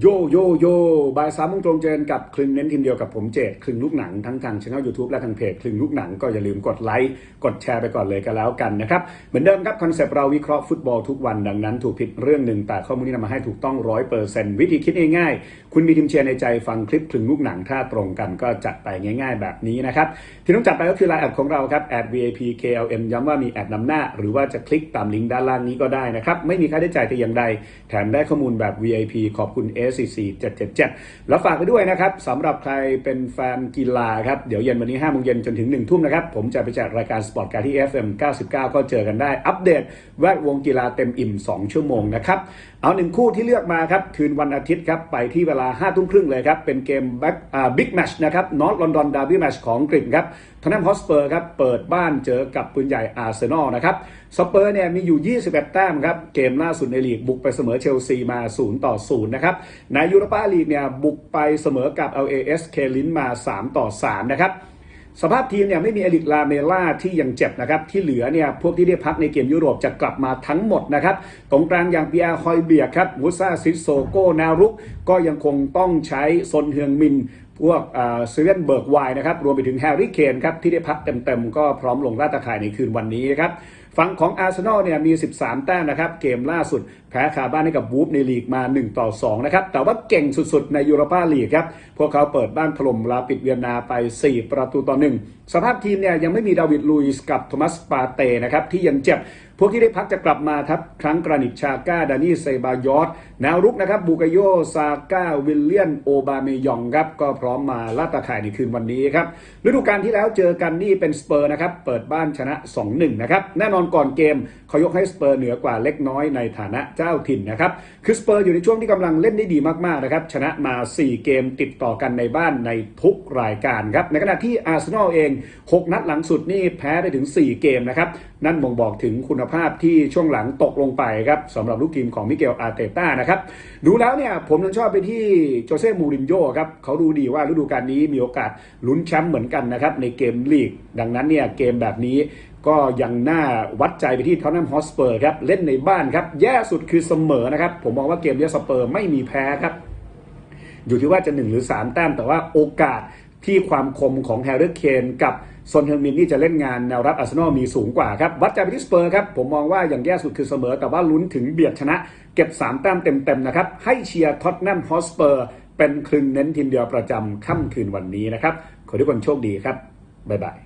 โยโยโยบ่ายสามโมงตรงเจนกับคลึงเน้นทีมเดียวกับผมเจดคลึงลูกหนังทั้งทางช่องยูทูบและทางเพจคลึงลูกหนังก็อย่าลืมกดไลค์กดแชร์ไปก่อนเลยก็แล้วกันนะครับ เหมือนเดิมครับคอนเซปต์เราวิเคราะห์ฟุตบอลทุกวันดังนั้นถูกผิดเรื่องหนึ่งแต่ข้อมูลที่นำมาให้ถูกต้องร้อยเปอร์เซนต์วิธีคิดง่ายๆ คุณมีทีมเชียร์ในใจฟังคลิปคลึงลูกหนังถ้าตรงกันก็จัดไปง่าย ๆ แบบนี้นะครับที่ต้องจัดไปก็คือไลน์แอดของเราครับแอด @vap klm ย้ำว่ามีแอดนำหน้า หรือว่าจะคลิกตามลิงก์ด้านล่างนี้ก็ได้นะครับไม่มีค่าใช้จ่ายแต่อย่างใดแถมได้ข้อมูลแบบ VIP ขอบคุณ SCC 777 แล้วฝากไปด้วยนะครับสำหรับใครเป็นแฟนกีฬาครับ เดี๋ยวเย็นวันนี้5โมงเย็นจนถึง 1 ทุ่มนะครับ ผมจะไปจัดรายการสปอร์ตการที่ FM 99 ก็เจอกันได้ อัปเดตแวดวงกีฬาเต็มอิ่ม 2 ชั่วโมงนะครับ เอาหนึ่งคู่ที่เลือกมาครับ คืนวันอาทิตย์ครับ ไปที่เวลา5ทุ่มครึ่งเลยครับ เป็นเกมแบ็กอ่าบิ๊กแมชนะครับนอตลอนดอนดาร์บี้แมชของอังกฤษครับทอนแนมฮอสเปอร์ครับเปิดบ้านเจอกับปืนใหญ่อาร์เซนอลนะครับสเปอร์เนี่ยมีอยู่ 21 แต้มครับ เกมล่าสุดในลีกบุกไปเสมอเชลซีมา 0 ต่อ 0 นะครับในยูโรปาลีกเนี่ยบุกไปเสมอกับ LAS เคลินมา 3 ต่อ 3 นะครับ สภาพทีมเนี่ยไม่มีเอลิกลาเมล่าที่ยังเจ็บนะครับ ที่เหลือเนี่ยพวกที่ได้พักในเกมยุโรปจะกลับมาทั้งหมดนะครับ ตรงกลางอย่างปีอาร์คอยเบียครับมูซาซิโซโกแนวรุก ก็ยังคงต้องใช้ซนเฮืองมิน พวกเซเว่นเบิร์กไวนะครับ รวมไปถึงแฮร์รี่เคนครับ ที่ได้พักเต็มๆ ก็พร้อมลงราตะข่ายในคืนวันนี้นะครับฝั่งของอาร์เซนอลเนี่ยมี 13 แต้มนะครับ เกมล่าสุด แพ้คาบ้านให้กับวูฟในลีกมา 1 ต่อ 2 นะครับ แต่ว่าเก่งสุดๆ ในยูโรปาลีกครับ พวกเขาเปิดบ้านถล่มลาปิดเวียนนาไป 4 ประตูต่อ 1 สภาพทีมเนี่ยยังไม่มีดาวิดลุยส์กับโทมัสปาเต้นะครับ ที่ยังเจ็บ พวกที่ได้พักจะกลับมาครับครั้งกรานิตชาก้าดานี่เซบายอสแนวรุกนะครับบูกาโยซาก้าวิลเลียนโอบาเมยองครับก็พร้อมมาลาดตาข่ายในคืนวันนี้ครับฤดูกาลที่แล้วเจอกันนี่เป็นสเปอร์นะครับเปิดบ้านชนะ 2-1 นะครับแน่นอนก่อนเกมเขายกให้สเปอร์เหนือกว่าเล็กน้อยในฐานะเจ้าถิ่นนะครับคือสเปอร์อยู่ในช่วงที่กำลังเล่นได้ดีมากๆนะครับชนะมา 4 เกมติดต่อกันในบ้านในทุกรายการครับในขณะที่อาร์เซนอลเอง 6 นัดหลังสุดนี่แพ้ได้ถึง 4 เกมนะครับนั่นบ่งบอกถึงคุณภาพที่ช่วงหลังตกลงไปครับสำหรับลูกทีมของมิเกลอาร์เตต้านะครับดูแล้วเนี่ยผมยังชอบไปที่โจเซ่มูรินโญ่ครับเขาดูดีว่าฤดูกาลนี้มีโอกาสลุ้นแชมป์เหมือนกันนะครับในเกมลีก ดังนั้นเนี่ยเกมแบบนี้ก็ยังน่าวัดใจไปที่ทอตแนมฮอสเปอร์ครับเล่นในบ้านครับแย่สุดคือเสมอนะครับผมมองว่าเกมนี้สเปอร์ไม่มีแพ้ครับอยู่ที่ว่าจะ 1 หรือ 3 แต้มแต่ว่าโอกาสที่ความคมของแฮร์รี่เคนกับ ซนเฮงมินนี่จะเล่นงานแนวรับอาร์เซนอลมีสูงกว่าครับ วัดใจไปที่สเปอร์ครับ ผมมองว่าอย่างแย่สุดคือเสมอ แต่ว่าลุ้นถึงเบียดชนะ เก็บ 3 แต้มเต็มๆนะครับ ให้เชียร์ท็อตแนมฮอสเปอร์ เป็นคลึงเน้นทีมเดียวประจำค่ำคืนวันนี้นะครับ ขอทุกคนโชคดีครับ บ๊ายบาย